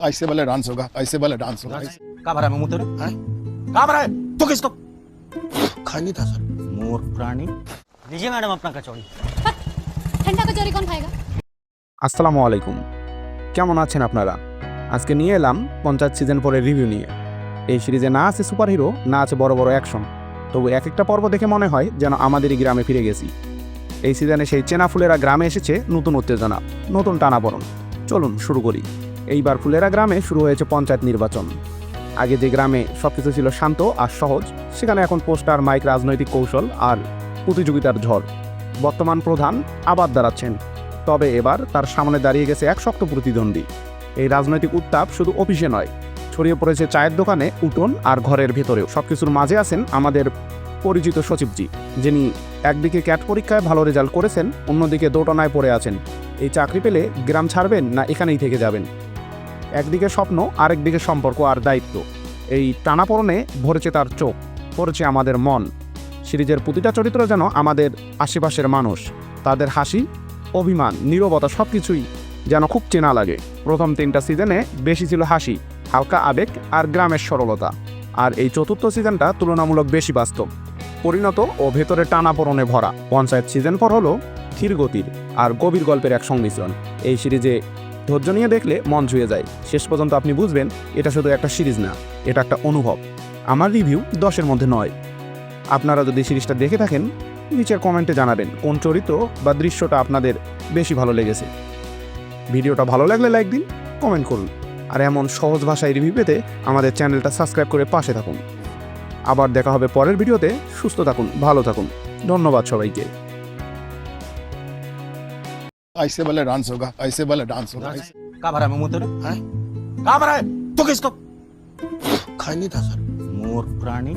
ऐसे वाला डांस होगा ऐसे वाला डांस होगा ऐसे- का भरा है मुंह तेरे हैं? का भरा है तो किसको खा नहीं था सर मोर प्राणी लीजिए मैडम अपना कचौड़ी ठंडा कचौरी कौन खाएगा আসসালামু আলাইকুম কেমন আছেন আপনারা আজকে নিয়ে এলাম পঞ্চায়েত সিজন পরের রিভিউ নিয়ে এই সিরিজে না আছে সুপারহিরো না আছে বড় বড় অ্যাকশন তবু এক একটা পর্ব দেখে মনে হয় যেন আমাদেরই গ্রামে ফিরে গেছি এই সিজনে সেই চেনা ফুলেরা গ্রামে এসেছে নতুন উত্তেজনা নতুন টানাপড়ন চলুন শুরু করি এইবার ফুলেরা গ্রামে শুরু হয়েছে পঞ্চায়েত নির্বাচন। আগে যে গ্রামে সবকিছু ছিল শান্ত আর সহজ, সেখানে এখন পোস্টার, মাইক, রাজনৈতিক কৌশল আর প্রতিযোগিতার ঝড়। বর্তমান প্রধান আবাদ দাঁড়াচ্ছেন, তবে এবার তার সামনে দাঁড়িয়ে গেছে এক শক্ত প্রতিদ্বন্দ্বী। এই রাজনৈতিক উত্তাপ শুধু অফিসে নয়, ছড়িয়ে পড়েছে চায়ের দোকানে, উঠোন আর ঘরের ভেতরেও। সবকিছুর মাঝে আছেন আমাদের পরিচিত সচিবজি, যিনি একদিকে ক্যাট পরীক্ষায় ভালো রেজাল্ট করেছেন, অন্যদিকে দোটনায় পড়ে আছেন। এই চাকরি পেলে গ্রাম ছাড়বেন না এখানেই থেকে যাবেন? একদিকে স্বপ্ন, আরেকদিকে সম্পর্ক আর দায়িত্ব। এই টানাপড়নে ভরেছে তার চোখ, পড়েছে আমাদের মন। সিরিজের প্রতিটা চরিত্র যেন আমাদের আশেপাশের মানুষ, তাদের হাসি, অভিমান, নীরবতা সব কিছুই যেন খুব চেনা লাগে। প্রথম তিনটা সিজনে বেশি ছিল হাসি, হালকা আবেগ আর গ্রামের সরলতা। আর এই চতুর্থ সিজনটা তুলনামূলক বেশি বাস্তব। পরিণত ও ভেতরে টানাপোড়নে ভরা। পঞ্চায়েত সিজন পর হলো ধীর গতির আর গভীর গল্পের এক সংমিশ্রণ। এই সিরিজে ধৈর্য নিয়ে দেখলে মন ছুঁয়ে যায়। শেষ পর্যন্ত আপনি বুঝবেন, এটা শুধু একটা সিরিজ না, এটা একটা অনুভব। আমার রিভিউ দশের মধ্যে নয়। আপনারা যদি সিরিজটা দেখে থাকেন, নিচের কমেন্টে জানাবেন কোন চরিত্র বা দৃশ্যটা আপনাদের বেশি ভালো লেগেছে। ভিডিওটা ভালো লাগলে লাইক দিন, কমেন্ট করুন। আর এমন সহজ ভাষায় রিভিউ পেতে আমাদের চ্যানেলটা সাবস্ক্রাইব করে পাশে থাকুন। আবার দেখা হবে পরের ভিডিওতে, সুস্থ থাকুন, ভালো থাকুন। ধন্যবাদ সবাইকে। ऐसे वाला डांस होगा ऐसे वाला डांस होगा। का भरा है मुँह तेरे? हैं? का भरा है? तो किसको? खाई नहीं था सर मोर प्राणी